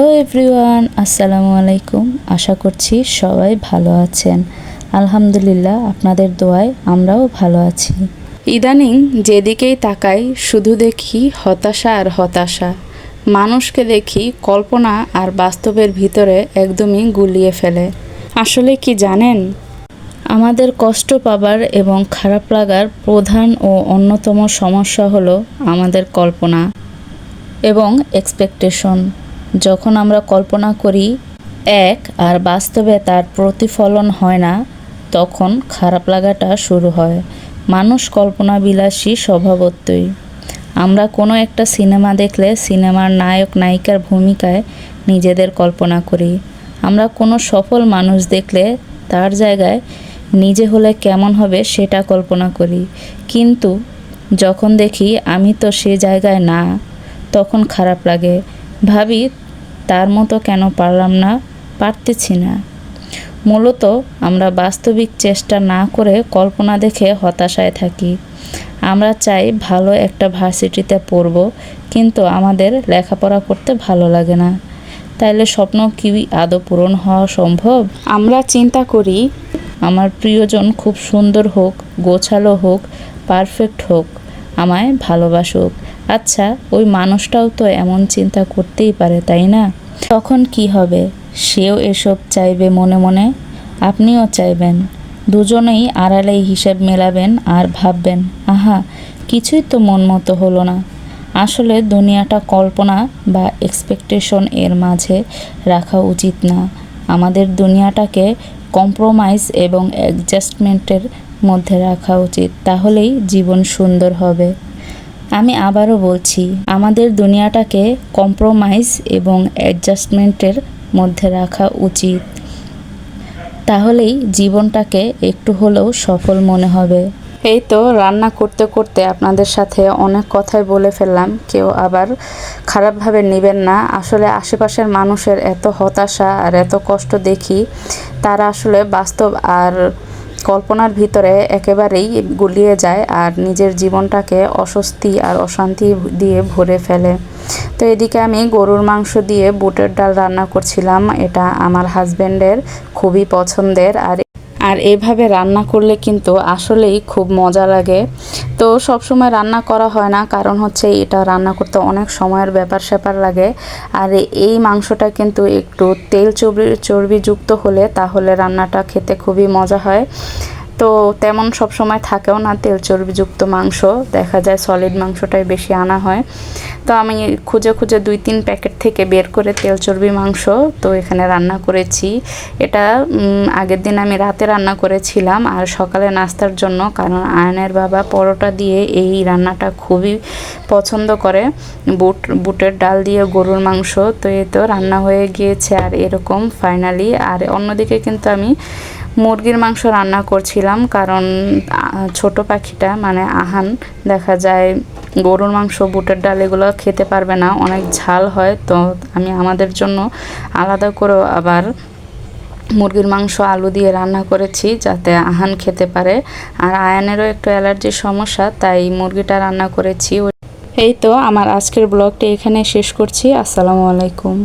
Hello everyone আসসালামু আলাইকুম। আশা করছি সবাই ভালো আছেন। আলহামদুলিল্লাহ, আপনাদের দোয়ায় আমরাও ভালো আছি। ইদানিং যেদিকেই তাকাই, শুধু দেখি হতাশা আর হতাশা। মানুষকে দেখি কল্পনা আর বাস্তবের ভিতরে একদমই গুলিয়ে ফেলে। আসলে কি জানেন? আমাদের কষ্ট পাবার এবং খারাপ লাগার প্রধান ও অন্যতম সমস্যা হলো আমাদের কল্পনা এবং এক্সপেকটেশন যখন আমরা কল্পনা করি এক আর বাস্তবে তার প্রতিফলন হয় না, তখন খারাপ লাগাটা শুরু হয়। মানুষ কল্পনা বিলাসী স্বভাবতই। আমরা কোনো একটা সিনেমা দেখলে সিনেমার নায়ক, নায়িকার ভূমিকায় নিজেদের কল্পনা করি। আমরা কোনো সফল মানুষ দেখলে তার জায়গায় নিজে হলে কেমন হবে সেটা কল্পনা করি। কিন্তু যখন দেখি আমি তো সে জায়গায় না, তখন খারাপ লাগে। ভাবি তার মতো কেন পারলাম না? পারতেছি না। মূলত আমরা বাস্তবিক চেষ্টা না করে কল্পনা দেখে হতাশায় থাকি। আমরা চাই ভালো একটা ভার্সিটিতে পড়ব কিন্তু আমাদের লেখাপড়া করতে ভালো লাগে না। তাইলে স্বপ্ন কি আদৌ পূরণ হওয়া সম্ভব? আমরা চিন্তা করি আমার প্রিয়জন খুব সুন্দর হোক গোছালো হোক পারফেক্ট হোক। আমায় ভালোবাসুক। আচ্ছা ওই মানুষটাও তো এমন চিন্তা করতেই পারে, তাই না? তখন কি হবে? সেও এসব চাইবে মনে মনে? আপনিও চাইবেন। দুজনেই আড়ালেই হিসেব মেলাবেন আর ভাববেন, আহা, কিছুই তো মন মতো হলো না। আসলে দুনিয়াটা কল্পনা বা এক্সপেকটেশন এর মাঝে রাখা উচিত না। আমাদের দুনিয়াটাকে কম্প্রোমাইজ এবং অ্যাডজাস্টমেন্টের মধ্যে রাখা উচিত, তাহলেই জীবন সুন্দর হবে। আমি আবারও বলছি, আমাদের দুনিয়াটাকে কম্প্রোমাইজ এবং অ্যাডজাস্টমেন্টের মধ্যে রাখা উচিত। তাহলেই জীবনটাকে একটু হলেও সফল মনে হবে। এই তো, রান্না করতে করতে আপনাদের সাথে অনেক কথাই বলে ফেললাম। কেউ আবার খারাপভাবে নেবেন না। আসলে আশেপাশের মানুষের এত হতাশা আর এত কষ্ট দেখি, তারা আসলে বাস্তব আর কল্পনার ভিতরে একেবারেই গুলিয়ে যায় আর নিজের জীবনটাকে অস্বস্তি আর অশান্তি দিয়ে ভরে ফেলে। তো এদিকে আমি গরুর মাংস দিয়ে বুটের ডাল রান্না করছিলাম। এটা আমার হাজব্যান্ডের খুবই পছন্দের। আর আর এভাবে রান্না করলে কিন্তু আসলেই খুব মজা লাগে। তো সব সময় রান্না করা হয় না, কারণ হচ্ছে এটা রান্না করতে অনেক সময়ের ব্যাপার স্যাপার লাগে। আর এই মাংসটা কিন্তু একটু তেল চর্বি, চর্বিযুক্ত হলে তাহলে রান্নাটা খেতে খুবই মজা হয়। তো তেমন সব সময় থাকেও না তেল চর্বিযুক্ত মাংস, দেখা যায় সলিড মাংসটাই বেশি আনা হয়। তো আমি খুঁজে খুঁজে দুই তিন প্যাকেট থেকে বের করে তেল চর্বি মাংস তো এখানে রান্না করেছি। এটা আগের দিন আমি রাতে রান্না করেছিলাম আর সকালে নাস্তার জন্য কারণ আয়নের বাবা পরোটা দিয়ে এই রান্নাটা খুবই পছন্দ করে। বুট, বুটের ডাল দিয়ে গরুর মাংস তো এই তো রান্না হয়ে গিয়েছে আর এরকম ফাইনালি আর অন্যদিকে কিন্তু আমি মুরগির মাংস রান্না করছিলাম, কারণ ছোট পাখিটা মানে আহান, দেখা যায় গরুর মাংস, বুটের ডাল এগুলো খেতে পারবে না, অনেক ঝাল হয়, তো আমি আমাদের জন্য আলাদা করেও আবার মুরগির মাংস, আলু দিয়ে রান্না করেছি যাতে আহান খেতে পারে। আর আয়ানেরও একটু অ্যালার্জির সমস্যা, তাই মুরগিটা রান্না করেছি। এই তো, আমার আজকের ব্লগটি এখানে শেষ করছি, আসসালামু আলাইকুম।